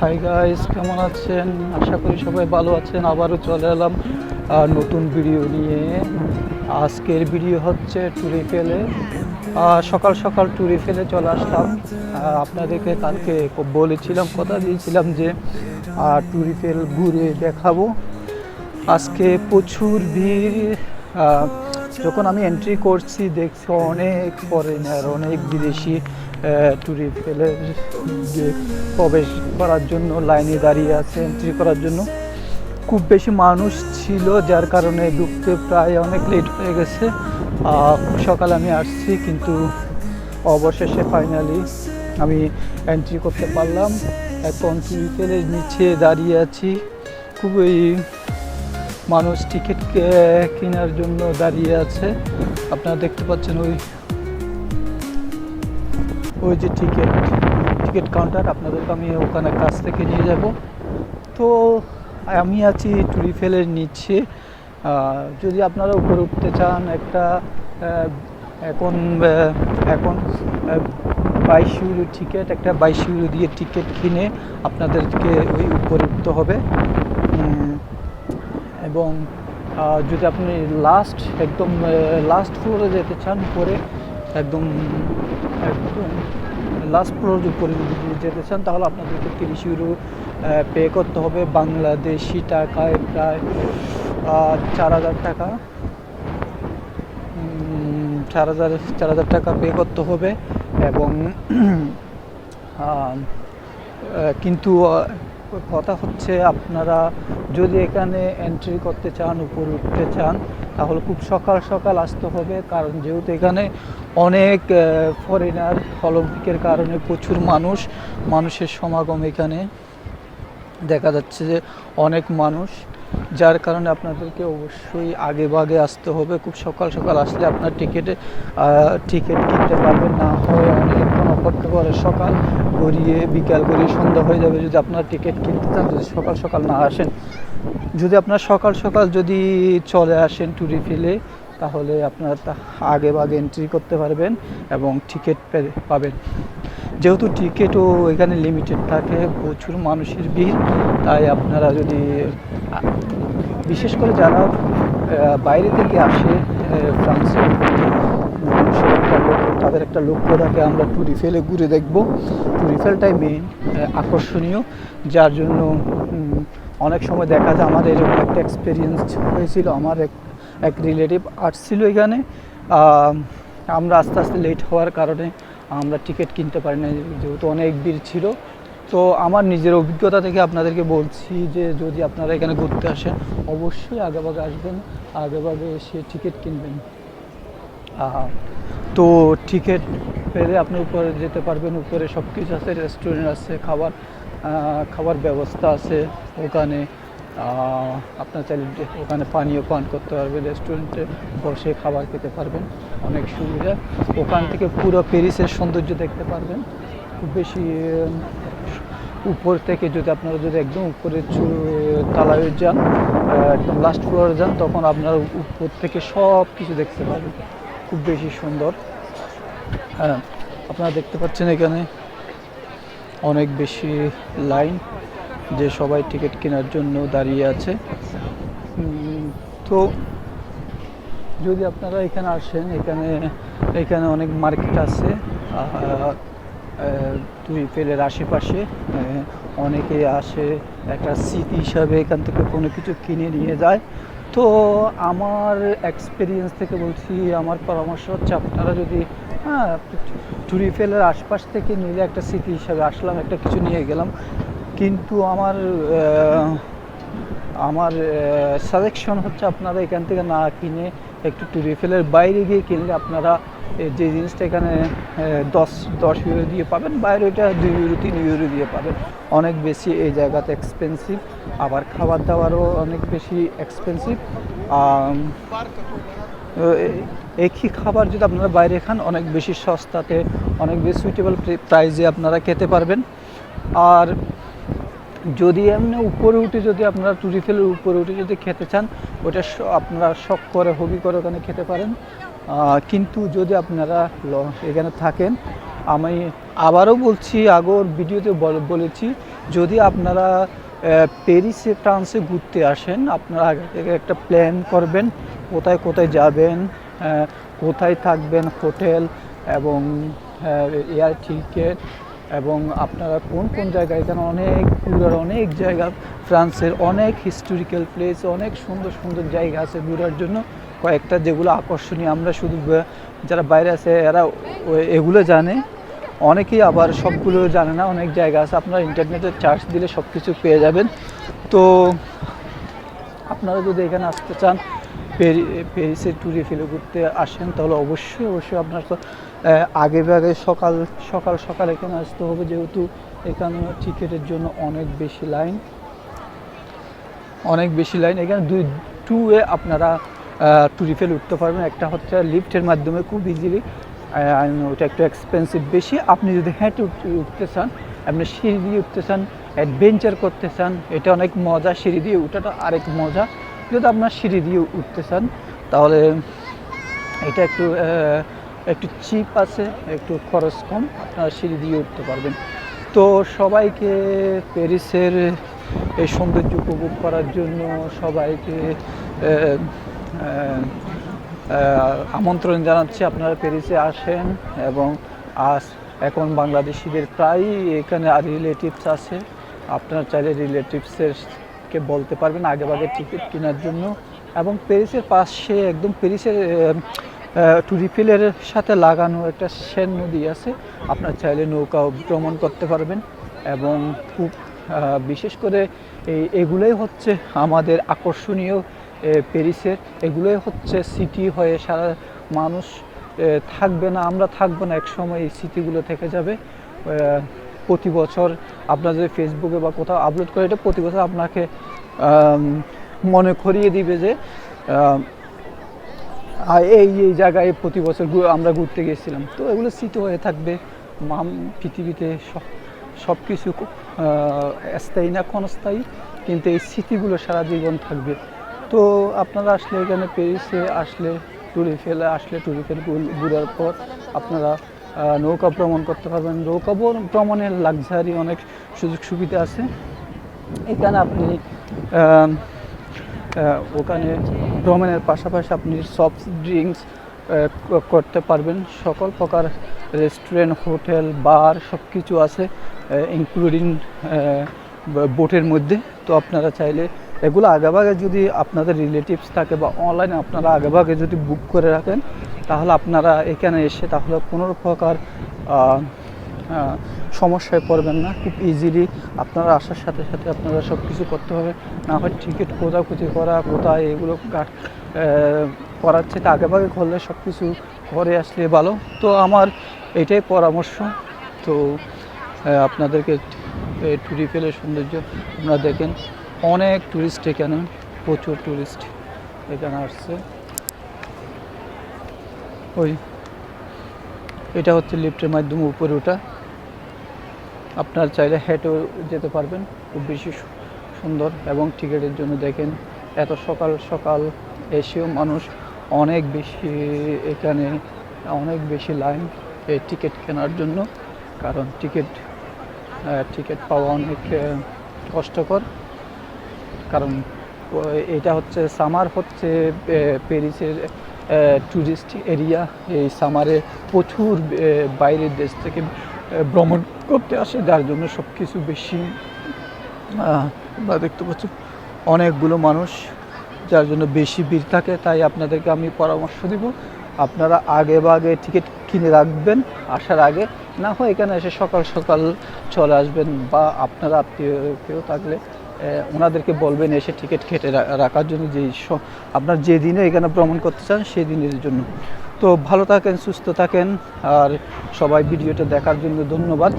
Hi guys কেমন আছেন? আশা করি সবাই ভালো আছেন। আবারও চলে এলাম নতুন ভিডিও নিয়ে। আজকের ভিডিও হচ্ছে ট্যুরে ফেলে সকাল সকাল ট্যুরে ফেলে চলে আসলাম। আপনাদেরকে কালকে বলেছিলাম, কথা দিয়েছিলাম যে ট্যুরে ফেল ঘুরে দেখাবো। আজকে প্রচুর ভিড় যখন আমি এন্ট্রি করছি, দেখছি অনেক ফরেনার অনেক বিদেশি। ট্যুরি ফেলে প্রবেশ করার জন্য, লাইনে দাঁড়িয়ে আছে এন্ট্রি করার জন্য। খুব বেশি মানুষ ছিল, যার কারণে ঢুকতে প্রায় অনেক লেট হয়ে গেছে। সকালে আমি আসছি, কিন্তু অবশেষে ফাইনালি আমি এন্ট্রি করতে পারলাম। এখন ট্যুরি ফেলের নিচে দাঁড়িয়ে আছি। খুবই মানুষ টিকিট কেনার জন্য দাঁড়িয়ে আছে। আপনারা দেখতে পাচ্ছেন ওই ওই যে টিকিট টিকিট কাউন্টার আপনাদেরকে আমি ওখানে কাছ থেকে নিয়ে যাব। তো আমি আছি টুরিফেলের নিচে। আহ, যদি আপনারা উপরে উঠতে চান একটা এখন এখন বাইশ ইউরো টিকিট একটা বাইশ ইউরো দিয়ে টিকিট কিনে আপনাদেরকে ওই উপরে উঠতে হবে। এবং যদি আপনি লাস্ট একদম লাস্ট ফ্লোরে যেতে চান উপরে একদম লাস্ট ফ্লোর উপরে যদি যেতে চান, তাহলে আপনাদেরকে তিরিশ ইউরো পে করতে হবে। বাংলাদেশি টাকায় প্রায় চার হাজার টাকা। চার হাজার চার হাজার টাকা পে করতে হবে এবং কিন্তু কথা হচ্ছে আপনারা যদি এখানে এন্ট্রি করতে চান, উপরে উঠতে চান, তাহলে খুব সকাল সকাল আসতে হবে। কারণ যেহেতু এখানে অনেক ফরেনার অলিম্পিকের কারণে প্রচুর মানুষ মানুষের সমাগম এখানে। দেখা যাচ্ছে যে অনেক মানুষ যার কারণে আপনাদেরকে অবশ্যই আগে ভাগে আসতে হবে। খুব সকাল সকাল আসলে আপনার টিকিটে টিকিট কিনতে পারবেন। না হয় অনেকক্ষণ অপেক্ষা করে সকাল গড়িয়ে বিকাল গড়িয়ে সন্ধ্যা হয়ে যাবে যদি আপনার টিকিট কিনতে চান, যদি সকাল সকাল না আসেন। যদি আপনার সকাল সকাল যদি চলে আসেন ট্যুরি ফিলে তাহলে আপনার আগে ভাগে এন্ট্রি করতে পারবেন এবং টিকিট পাবেন। যেহেতু টিকিটও এখানে লিমিটেড থাকে, প্রচুর মানুষের ভিড়, তাই আপনারা যদি, বিশেষ করে যারা বাইরে থেকে আসে লক্ষ্য- তাদের একটা লক্ষ্য থাকে, আমরা ট্যুরি ফেলে ঘুরে দেখব। ট্যুরি ফেলটাই মেইন আকর্ষণীয়, যার জন্য অনেক সময় দেখা যায়, আমাদের এরকম একটা এক্সপিরিয়েন্স হয়েছিল, আমার এক এক রিলেটিভ আসছিল এখানে। আমরা আস্তে আস্তে লেট হওয়ার কারণে আমরা টিকিট কিনতে পারি না যেহেতু অনেক ভিড় ছিল। তো আমার নিজের অভিজ্ঞতা থেকে আপনাদেরকে বলছি যে যদি আপনারা এখানে ঘুরতে আসেন, অবশ্যই আগেভাগে আসবেন, আগেভাগে এসে টিকিট কিনবেন। তো টিকিট পেলে আপনি উপরে যেতে পারবেন, উপরে সব কিছু আছে রেস্টুরেন্ট আছে, খাবার খাবার ব্যবস্থা আছে ওখানে। আপনার চাইলে ওখানে পানীয় পান করতে পারবেন রেস্টুরেন্টে বসে খাবার খেতে পারবেন, অনেক সুবিধা। ওখান থেকে পুরো প্যারিসের সৌন্দর্য দেখতে পারবেন। খুব বেশি উপর থেকে যদি আপনারা যদি একদম উপরে তালায় যান একদম লাস্ট ফ্লোরে যান, তখন আপনারা উপর থেকে সব কিছু দেখতে পাবেন খুব বেশি সুন্দর। হ্যাঁ আপনারা দেখতে পাচ্ছেন এখানে অনেক বেশি লাইন। যে সবাই টিকিট কেনার জন্য দাঁড়িয়ে আছে। তো যদি আপনারা এখানে আসেন, এখানে এখানে অনেক মার্কেট আছে। তুই ফেলের আশেপাশে অনেকে আসে একটা স্মৃতি হিসাবে এখান থেকে কোনো কিছু কিনে নিয়ে যায়। তো আমার এক্সপিরিয়েন্স থেকে বলছি, আমার পরামর্শ হচ্ছে আপনারা যদি হ্যাঁ টুরিফেলের আশপাশ থেকে নিলে একটা স্মৃতি হিসাবে আসলাম, একটা কিছু নিয়ে গেলাম। কিন্তু আমার আমার সাজেকশন হচ্ছে আপনারা এখান থেকে না কিনে একটু টুরিফেলের বাইরে গিয়ে কিনলে আপনারা যে জিনিসটা এখানে দশ দশ ইউরো দিয়ে পাবেন, বাইরে ওইটা দুই ইউরো তিন ইউরো দিয়ে পাবেন। অনেক বেশি এই জায়গাতে এক্সপেন্সিভ আবার খাবার দাবারও অনেক বেশি এক্সপেন্সিভ একই খাবার যদি আপনারা বাইরে খান, অনেক বেশি সস্তাতে, অনেক বেশি সুইটেবল প্রাইসে আপনারা খেতে পারবেন। আর যদি এমনি উপরে উঠে যদি আপনারা টুরি টুরিফেলের উপরে উঠে যদি খেতে চান, ওটা আপনারা শখ করে হবি করে ওখানে খেতে পারেন। কিন্তু যদি আপনারা এখানে থাকেন, আমি আবারও বলছি, আগর ভিডিওতে বলেছি, যদি আপনারা প্যারিসে, ফ্রান্সে ঘুরতে আসেন, আপনারা আগে থেকে একটা প্ল্যান করবেন, কোথায় কোথায় যাবেন কোথায় থাকবেন, হোটেল এবং এয়ার টিকিট এবং আপনারা কোন কোন জায়গায় এখানে অনেক ঘুরার অনেক জায়গা, ফ্রান্সের অনেক হিস্টোরিক্যাল প্লেস অনেক সুন্দর সুন্দর জায়গা আছে ঘোরার জন্য। কয়েকটা যেগুলো আকর্ষণীয়, আমরা শুধু যারা বাইরে আছে, এরা এগুলো জানে। অনেকেই আবার সবগুলো জানে না, অনেক জায়গা আছে। আপনারা ইন্টারনেটে চার্জ দিলে সব কিছু পেয়ে যাবেন। তো আপনারা যদি এখানে আসতে চান, পেরি প্যারিসে ট্যুরে ফেলে ঘুরতে আসেন, তাহলে অবশ্যই অবশ্যই আপনার আগে আগে সকাল সকাল সকাল এখানে আসতে হবে যেহেতু এখানে টিকিটের জন্য অনেক বেশি লাইন। অনেক বেশি লাইন। এখানে দুই টু ওয়ে আপনারা ট্যুরে ফেলে উঠতে পারবেন। একটা হচ্ছে লিফটের মাধ্যমে খুব ইজিলি ওটা একটু এক্সপেন্সিভ বেশি। আপনি যদি হেঁটে উঠ- উঠতে চান, আপনি সিঁড়ি দিয়ে উঠতে চান অ্যাডভেঞ্চার করতে চান, এটা অনেক মজা। সিঁড়ি দিয়ে উঠাটা আরেক মজা। যদি আপনার সিঁড়ি দিয়ে উঠতে চান, তাহলে এটা একটু একটু চিপ আছে, একটু খরচ কম, আপনারা সিঁড়ি দিয়ে উঠতে পারবেন। তো সবাইকে প্যারিসের এই সৌন্দর্য উপভোগ করার জন্য সবাইকে আমন্ত্রণ জানাচ্ছি আপনারা প্যারিসে আসেন এবং আজ এখন বাংলাদেশিদের প্রায়ই এখানে আর রিলেটিভস আছে। আপনারা চাইলে রিলেটিভসেরকে বলতে পারবেন আগে ভাগে টিকিট কেনার জন্য। এবং প্যারিসের পাশে একদম প্যারিসের টুরিফিলের সাথে লাগানো একটা সেন নদী আছে। আপনার চাইলে নৌকা ভ্রমণ করতে পারবেন এবং খুব বিশেষ করে এই, এগুলোই হচ্ছে আমাদের আকর্ষণীয় প্যারিসের এগুলোই হচ্ছে সিটি হয়ে সারা মানুষ থাকবে না, আমরা থাকব না, একসময় এই স্মৃতিগুলো থেকে যাবে। প্রতি বছর আপনার যদি ফেসবুকে বা কোথাও আপলোড করে, এটা প্রতি বছর আপনাকে মনে করিয়ে দিবে যে এই এই জায়গায় প্রতি বছর আমরা ঘুরতে গেছিলাম তো এগুলো স্মৃতি হয়ে থাকবে। মাম, পৃথিবীতে সব সব কিছু স্থায়ী না ক্ষণস্থায়ী, কিন্তু এই স্মৃতিগুলো সারা জীবন থাকবে। তো আপনারা আসলে এখানে প্যারিসে আসলে ট্যুরে ফেলে, আসলে ট্যুরে ফেলে ঘুর- ঘোরার পর আপনারা নৌকা ভ্রমণ করতে পারবেন। নৌকা ভ্রমণের লাক্সারি অনেক সুযোগ সুবিধা আছে। এখানে আপনি ওখানে ভ্রমণের পাশাপাশি আপনি সফট ড্রিঙ্কস করতে পারবেন। সকল প্রকার রেস্টুরেন্ট হোটেল বার সব কিছু আছে ইনক্লুডিং বোটের মধ্যে। তো আপনারা চাইলে এগুলো আগেভাগে যদি আপনাদের রিলেটিভস থাকে বা অনলাইনে আপনারা আগেভাগে যদি বুক করে রাখেন, তাহলে আপনারা এখানে এসে তাহলে কোনো প্রকার সমস্যায় পড়বেন না। খুব ইজিলি আপনারা আসার সাথে সাথে আপনারা সব কিছু করতে হবে। না হয় টিকিট খোঁজাখুঁজি করা কোথায় এগুলো আহ, করার থেকে আগে ভাগে করলে সব কিছু ঘরে আসলে ভালো। তো আমার এটাই পরামর্শ। তো আপনাদেরকে টুরি ফেলে সৌন্দর্য আপনারা দেখেন। অনেক টুরিস্ট এখানে প্রচুর টুরিস্ট এখানে আসছে। ওই এটা হচ্ছে লিফটের মাধ্যমে উপরে ওঠা। আপনার চাইলে হেঁটেও যেতে পারবেন। খুব বেশি সুন্দর এবং টিকিটের জন্য দেখেন এত সকাল সকাল এসেও মানুষ অনেক বেশি এখানে, অনেক বেশি লাইন এই টিকিট কেনার জন্য। কারণ টিকিট টিকিট পাওয়া অনেক কষ্টকর। কারণ এটা হচ্ছে সামার হচ্ছে প্যারিসের ট্যুরিস্ট এরিয়া এই সামারে প্রচুর বাইরের দেশ থেকে ভ্রমণ করতে আসে, যার জন্য সব কিছু বেশি আমরা দেখতে পাচ্ছি অনেকগুলো মানুষ, যার জন্য বেশি ভিড় থাকে। তাই আপনাদেরকে আমি পরামর্শ দিব, আপনারা আগে বাগে টিকিট কিনে রাখবেন, আসার আগে। না হয় এখানে এসে সকাল সকাল চলে আসবেন, বা আপনারা আত্মীয় কেউ থাকলে ওনাদেরকে বলবেন এসে টিকিট কেটে রাখার জন্য যে আপনার যে দিনে এখানে ভ্রমণ করতে চান সেই দিনের জন্য। তো ভালো থাকেন সুস্থ থাকেন আর সবাই ভিডিওটা দেখার জন্য ধন্যবাদ।